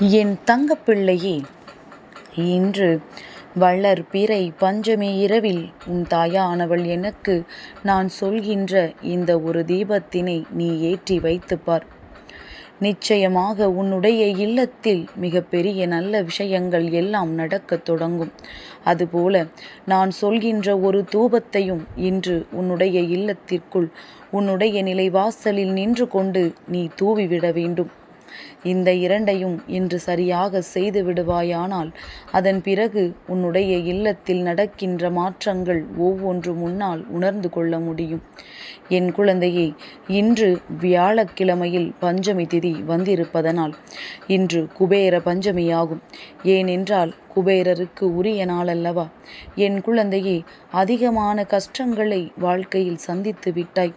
என் தங்கப்பிள்ளையே இன்று வளர் பிறை பஞ்சமி இரவில் உன் தாயானவள் எனக்கு நான் சொல்கின்ற இந்த ஒரு தீபத்தினை நீ ஏற்றி வைத்துப் பார். நிச்சயமாக உன்னுடைய இல்லத்தில் மிகப்பெரிய நல்ல விஷயங்கள் எல்லாம் நடக்கத் தொடங்கும். அதுபோல நான் சொல்கின்ற ஒரு தூபத்தையும் இன்று உன்னுடைய இல்லத்திற்குள் உன்னுடைய நிலைவாசலில் நின்று கொண்டு நீ தூவிவிட வேண்டும். இந்த இரண்டையும் இன்று சரியாக செய்து விடுவாயானால் அதன் பிறகு உன்னுடைய இல்லத்தில் நடக்கின்ற மாற்றங்கள் ஒவ்வொன்று முன்னால் உணர்ந்து கொள்ள முடியும். என் குழந்தையே இன்று வியாழக்கிழமையில் பஞ்சமி திதி வந்திருப்பதனால் இன்று குபேர பஞ்சமியாகும். ஏனென்றால் குபேரருக்கு உரிய நாள் அல்லவா என் குழந்தையே அதிகமான கஷ்டங்களை வாழ்க்கையில் சந்தித்து விட்டாய்.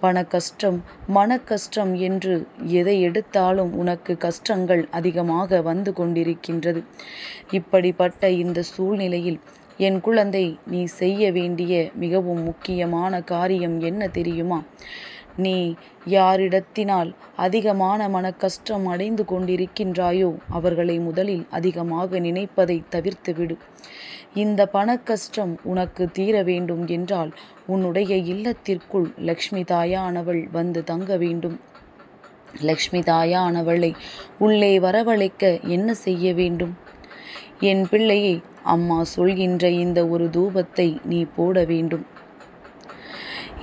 பண கஷ்டம் மன கஷ்டம் என்று எதை எடுத்தாலும் உனக்கு கஷ்டங்கள் அதிகமாக வந்து கொண்டிருக்கின்றது. இப்படிப்பட்ட இந்த சூழ்நிலையில் என் குழந்தை நீ செய்ய வேண்டிய மிகவும் முக்கியமான காரியம் என்ன தெரியுமா? நீ யாரிடத்தினால் அதிகமான மனக்கஷ்டம் அடைந்து கொண்டிருக்கின்றாயோ அவர்களை முதலில் அதிகமாக நினைப்பதை தவிர்த்துவிடு. இந்த பணக்கஷ்டம் கஷ்டம் உனக்கு தீர வேண்டும் என்றால் உன்னுடைய இல்லத்திற்குள் லக்ஷ்மி தாயானவள் வந்து தங்க வேண்டும். லக்ஷ்மி தாயானவளை உள்ளே வரவழைக்க என்ன செய்ய வேண்டும்? என் பிள்ளையை அம்மா சொல்கின்ற இந்த ஒரு தூபத்தை நீ போட வேண்டும்.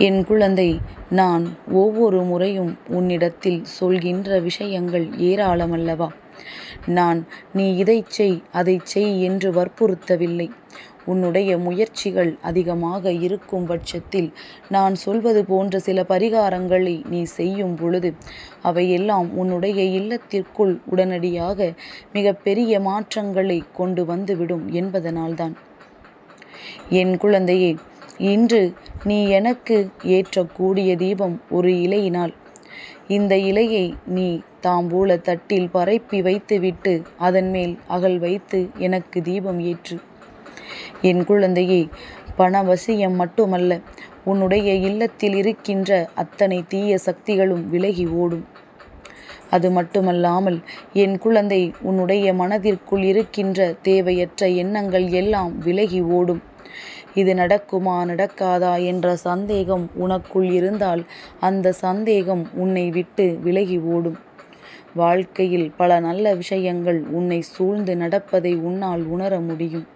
என் குழந்தை நான் ஒவ்வொரு முறையும் உன்னிடத்தில் சொல்கின்ற விஷயங்கள் ஏராளமல்லவா. நான் நீ இதை செய் அதை செய் என்று வற்புறுத்தவில்லை. உன்னுடைய முயற்சிகள் அதிகமாக இருக்கும் பட்சத்தில் நான் சொல்வது போன்ற சில பரிகாரங்களை நீ செய்யும் பொழுது அவையெல்லாம் உன்னுடைய இல்லத்திற்குள் உடனடியாக மிகப்பெரிய மாற்றங்களை கொண்டு வந்துவிடும் என்பதனால்தான். என் குழந்தையே இன்று நீ எனக்கு ஏற்றக்கூடிய தீபம் ஒரு இலையினால். இந்த இலையை நீ தாம்பூல தட்டில் பரப்பி வைத்துவிட்டு அதன் மேல் அகல் வைத்து எனக்கு தீபம் ஏற்று. என் குழந்தையே பணவசியம் மட்டுமல்ல உன்னுடைய இல்லத்தில் இருக்கின்ற அத்தனை தீய சக்திகளும் விலகி ஓடும். அது மட்டுமல்லாமல் என் குழந்தை உன்னுடைய மனதிற்குள் இருக்கின்ற தேவையற்ற எண்ணங்கள் எல்லாம் விலகி ஓடும். இது நடக்குமா நடக்காதா என்ற சந்தேகம் உனக்குள் இருந்தால் அந்த சந்தேகம் உன்னை விட்டு விலகி ஓடும். வாழ்க்கையில் பல நல்ல விஷயங்கள் உன்னை சூழ்ந்து நடப்பதை உன்னால் உணர முடியும்.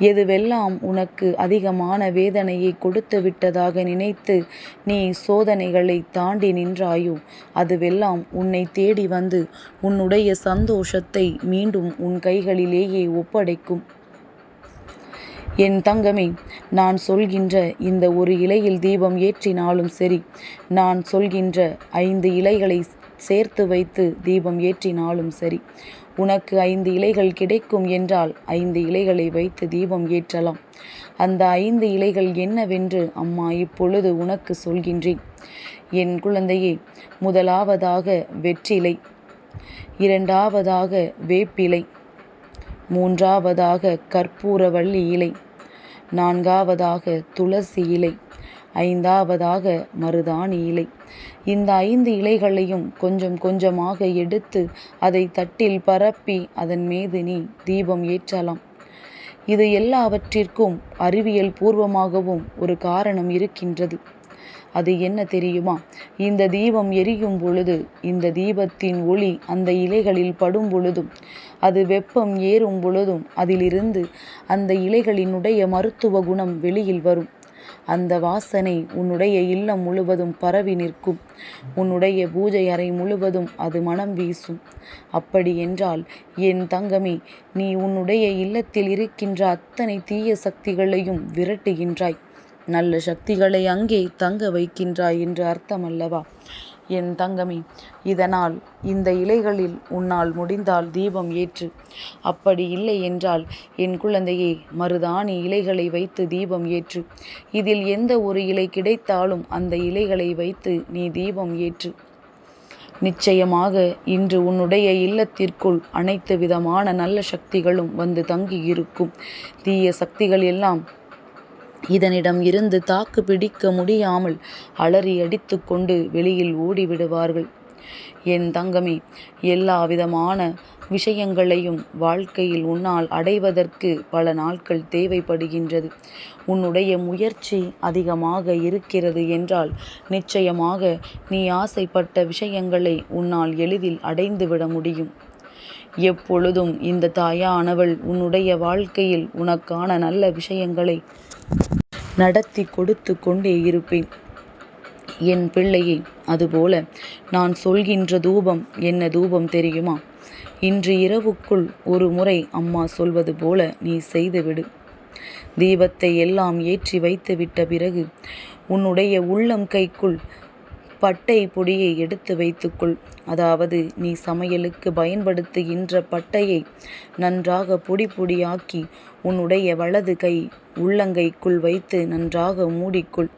எதுவெல்லாம் உனக்கு அதிகமான வேதனையை கொடுத்து விட்டதாக நினைத்து நீ சோதனைகளை தாண்டி நின்றாயோ அதுவெல்லாம் உன்னை தேடி வந்து உன்னுடைய சந்தோஷத்தை மீண்டும் உன் கைகளிலேயே ஒப்படைக்கும். என் தங்கமே நான் சொல்கின்ற இந்த ஒரு இலையில் தீபம் ஏற்றினாலும் சரி நான் சொல்கின்ற ஐந்து இலைகளை சேர்த்து வைத்து தீபம் ஏற்றினாலும் சரி உனக்கு ஐந்து இலைகள் கிடைக்கும் என்றால் ஐந்து இலைகளை வைத்து தீபம் ஏற்றலாம். அந்த ஐந்து இலைகள் என்னவென்று அம்மா இப்பொழுது உனக்கு சொல்கின்றேன். என் குழந்தையே முதலாவதாக வெற்றிலை இரண்டாவதாக வேப்பிலை மூன்றாவதாக கற்பூரவள்ளி இலை நான்காவதாக துளசி இலை ஐந்தாவதாக மருதாணி இலை. இந்த ஐந்து இலைகளையும் கொஞ்சம் கொஞ்சமாக எடுத்து அதை தட்டில் பரப்பி அதன் மீது நீ தீபம் ஏற்றலாம். இது எல்லாவற்றிற்கும் அறிவியல் பூர்வமாகவும் ஒரு காரணம் இருக்கின்றது. அது என்ன தெரியுமா? இந்த தீபம் எரியும் பொழுது இந்த தீபத்தின் ஒளி அந்த இலைகளில் படும் பொழுதும் அது வெப்பம் ஏறும் பொழுதும் அதிலிருந்து அந்த இலைகளினுடைய மருத்துவ குணம் வெளியில் வரும். அந்த வாசனை உன்னுடைய இல்லம் முழுவதும் பரவி நிற்கும். உன்னுடைய பூஜை அறை முழுவதும் அது மனம் வீசும். அப்படி என்றால் என் தங்கமே நீ உன்னுடைய இல்லத்தில் இருக்கின்ற அத்தனை தீய சக்திகளையும் விரட்டுகின்றாய். நல்ல சக்திகளை அங்கே தங்க வைக்கின்றாய் என்று அர்த்தம் அல்லவா என் தங்கமே இதனால் இந்த இலைகளில் உன்னால் முடிந்தால் தீபம் ஏற்று. அப்படி இல்லை என்றால் என் குழந்தையே மருதாணி இலைகளை வைத்து தீபம் ஏற்று. இதில் எந்த ஒரு இலை கிடைத்தாலும் அந்த இலைகளை வைத்து நீ தீபம் ஏற்று. நிச்சயமாக இன்று உன்னுடைய இல்லத்திற்குள் அனைத்து விதமான நல்ல சக்திகளும் வந்து தங்கியிருக்கும். தீய சக்திகள் எல்லாம் இதனிடம் இருந்து தாக்கு பிடிக்க முடியாமல் அலறி அடித்து கொண்டு வெளியில் ஓடிவிடுவார்கள் என் தங்கமே எல்லா விதமான விஷயங்களையும் வாழ்க்கையில் உன்னால் அடைவதற்கு பல நாட்கள் தேவைப்படுகின்றது. உன்னுடைய முயற்சி அதிகமாக இருக்கிறது என்றால் நிச்சயமாக நீ ஆசைப்பட்ட விஷயங்களை உன்னால் எளிதில் அடைந்துவிட முடியும். எப்பொழுதும் இந்த தாயானவள் உன்னுடைய வாழ்க்கையில் உனக்கான நல்ல விஷயங்களை நடத்தி கொடுத்து கொண்டே இருப்பேன். என் பிள்ளையை அதுபோல நான் சொல்கின்ற தூபம் என்ன தூபம் தெரியுமா? இன்று இரவுக்குள் ஒரு முறை அம்மா சொல்வது போல நீ செய்துவிடு தீபத்தை எல்லாம் ஏற்றி வைத்துவிட்ட பிறகு உன்னுடைய உள்ளம் கைக்குள் பட்டை பொடியை எடுத்து வைத்துக்கொள். அதாவது நீ சமையலுக்கு பயன்படுத்துகின்ற பட்டையை நன்றாக பொடி பொடியாக்கி உன்னுடைய வலது கை உள்ளங்கைக்குள் வைத்து நன்றாக மூடிக்கொள்.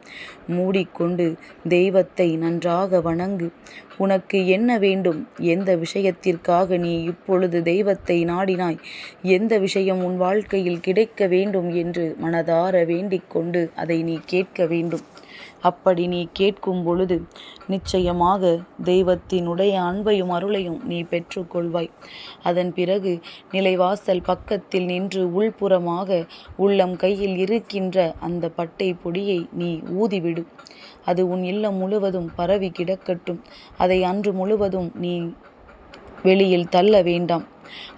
மூடிக்கொண்டு தெய்வத்தை நன்றாக வணங்கு. உனக்கு என்ன வேண்டும்? எந்த விஷயத்திற்காக நீ இப்பொழுது தெய்வத்தை நாடினாய்? எந்த விஷயம் உன் வாழ்க்கையில் கிடைக்க வேண்டும் என்று மனதார வேண்டிக் கொண்டு அதை நீ கேட்க வேண்டும். அப்படி நீ கேட்கும் பொழுது நிச்சயமாக தெய்வத்தினுடைய அன்பையும் அருளையும் நீ பெற்றுக்கொள்வாய். அதன் பிறகு நிலைவாசல் பக்கத்தில் நின்று உள்புறமாக உள்ளம் கையில் இருக்கின்ற அந்த பட்டை பொடியை நீ ஊதிவிடு. அது உன் இல்லம் முழுவதும் பரவி கிடக்கட்டும். அதை அன்று முழுவதும் நீ வெளியில் தள்ள வேண்டாம்.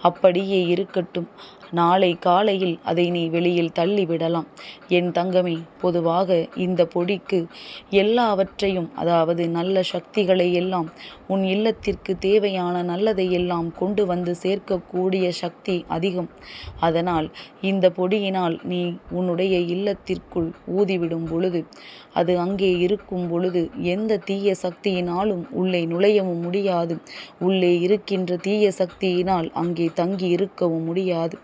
அப்படியே இருக்கட்டும். நாளை காலையில் அதை நீ வெளியில் தள்ளிவிடலாம். என் தங்கமே பொதுவாக இந்த பொடிக்கு எல்லாவற்றையும் அதாவது நல்ல சக்திகளை எல்லாம் உன் இல்லத்திற்கு தேவையான நல்லதை எல்லாம் கொண்டு வந்து சேர்க்கக்கூடிய சக்தி அதிகம். அதனால் இந்த பொடியினால் நீ உன்னுடைய இல்லத்திற்குள் ஊதிவிடும் பொழுது அது அங்கே இருக்கும் பொழுது எந்த தீய சக்தியினாலும் உள்ளே நுழையவும் முடியாது. உள்ளே இருக்கின்ற தீய சக்தியினால் அங்கே தங்கி இருக்கவும் முடியாது.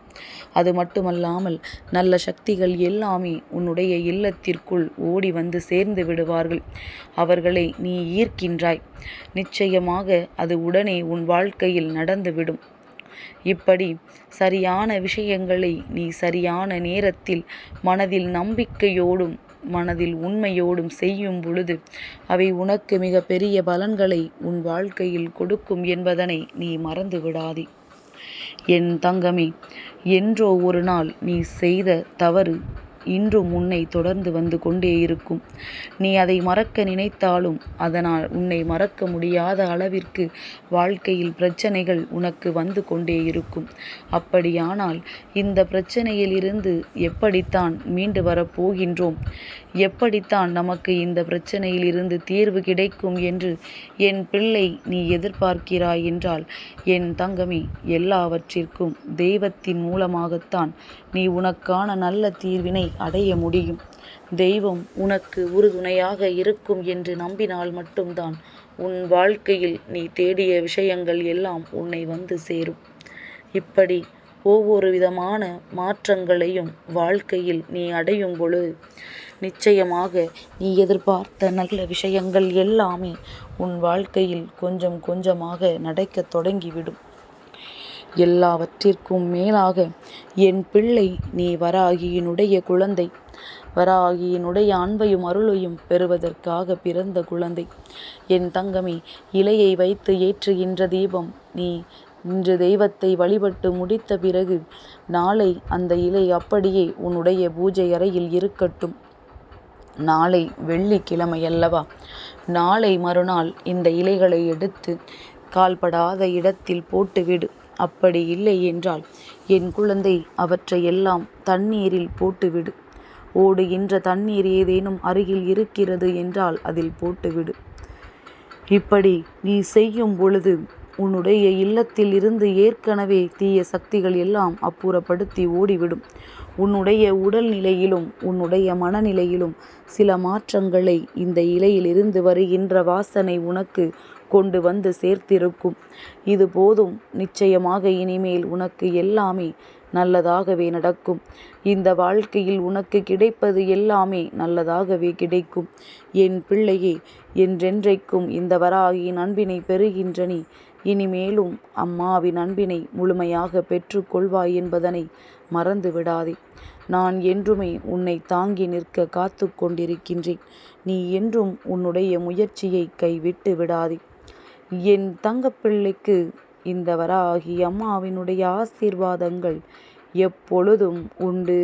அது மட்டுமல்லாமல் நல்ல சக்திகள் எல்லாமே உன்னுடைய இல்லத்திற்குள் ஓடி வந்து சேர்ந்து விடுவார்கள். அவர்களை நீ ஈர்க்கின்றாய். நிச்சயமாக அது உடனே உன் வாழ்க்கையில் நடந்துவிடும். இப்படி சரியான விஷயங்களை நீ சரியான நேரத்தில் மனதில் நம்பிக்கையோடும் மனதில் உண்மையோடும் செய்யும் பொழுது அவை உனக்கு மிக பெரிய பலன்களை உன் வாழ்க்கையில் கொடுக்கும் என்பதனை நீ மறந்து விடாதே என் தங்கமே என்றோ ஒரு நாள் நீ செய்த தவறு இன்றும் உன்னை தொடர்ந்து வந்து கொண்டே இருக்கும். நீ அதை மறக்க நினைத்தாலும் அதனால் உன்னை மறக்க முடியாத அளவிற்கு வாழ்க்கையில் பிரச்சனைகள் உனக்கு வந்து கொண்டே இருக்கும். அப்படியானால் இந்த பிரச்சனையிலிருந்து எப்படித்தான் மீண்டு வரப்போகின்றோம் எப்படித்தான் நமக்கு இந்த பிரச்சனையில் இருந்து தீர்வு கிடைக்கும் என்று என் பிள்ளை நீ எதிர்பார்க்கிறாய் என்றால் என் தங்கமி எல்லாவற்றிற்கும் தெய்வத்தின் மூலமாகத்தான் நீ உனக்கான நல்ல தீர்வினை அடைய முடியும். தெய்வம் உனக்கு உறுதுணையாக இருக்கும் என்று நம்பினால் மட்டும்தான் உன் வாழ்க்கையில் நீ தேடிய விஷயங்கள் எல்லாம் உன்னை வந்து சேரும். இப்படி ஒவ்வொரு விதமான மாற்றங்களையும் வாழ்க்கையில் நீ அடையும் பொழுது நிச்சயமாக நீ எதிர்பார்த்த நல்ல விஷயங்கள் எல்லாமே உன் வாழ்க்கையில் கொஞ்சம் கொஞ்சமாக நடக்கத் தொடங்கிவிடும். எல்லாவற்றிற்கும் மேலாக என் பிள்ளை நீ வராகியினுடைய குழந்தை. வராகியினுடைய அன்பையும் அருளையும் பெறுவதற்காக பிறந்த குழந்தை. என் தங்கமே இலையை வைத்து ஏற்றுகின்ற தீபம் நீ இன்று தெய்வத்தை வழிபட்டு முடித்த பிறகு நாளை அந்த இலை அப்படியே உன்னுடைய பூஜை அறையில் இருக்கட்டும். நாளை வெள்ளிக்கிழமை அல்லவா நாளை மறுநாள் இந்த இலைகளை எடுத்து கால்படாத இடத்தில் போட்டுவிடு. அப்படி இல்லை என்றால் என் குழந்தை அவற்றையெல்லாம் தண்ணீரில் போட்டுவிடு. ஓடுகின்ற தண்ணீர் ஏதேனும் அருகில் இருக்கிறது என்றால் அதில் போட்டுவிடு. இப்படி நீ செய்யும் பொழுது உன்னுடைய இல்லத்தில் இருந்து ஏற்கனவே தீய சக்திகள் எல்லாம் அப்புறப்படுத்தி ஓடிவிடும். உன்னுடைய உடல் நிலையிலும் உன்னுடைய மனநிலையிலும் சில மாற்றங்களை இந்த இலையிலிருந்து வருகின்ற வாசனை உனக்கு கொண்டு வந்து சேர்த்திருக்கும். இது போதும். நிச்சயமாக இனிமேல் உனக்கு எல்லாமே நல்லதாகவே நடக்கும். இந்த வாழ்க்கையில் உனக்கு கிடைப்பது எல்லாமே நல்லதாகவே கிடைக்கும். என் பிள்ளையே என்றென்றைக்கும் இந்த வராகியின் அன்பினை பெறுகின்ற நீ இனிமேலும் அம்மாவின் அன்பினை முழுமையாக பெற்றுக்கொள்வாய் என்பதனை மறந்து விடாதே நான் என்றுமே உன்னை தாங்கி நிற்க காத்து கொண்டிருக்கின்றேன். நீ என்றும் உன்னுடைய முயற்சியை கைவிட்டு விடாதே. என் தங்கப்பிள்ளைக்கு இந்த வராகி அம்மாவினுடைய ஆசீர்வாதங்கள் எப்பொழுதும் உண்டு.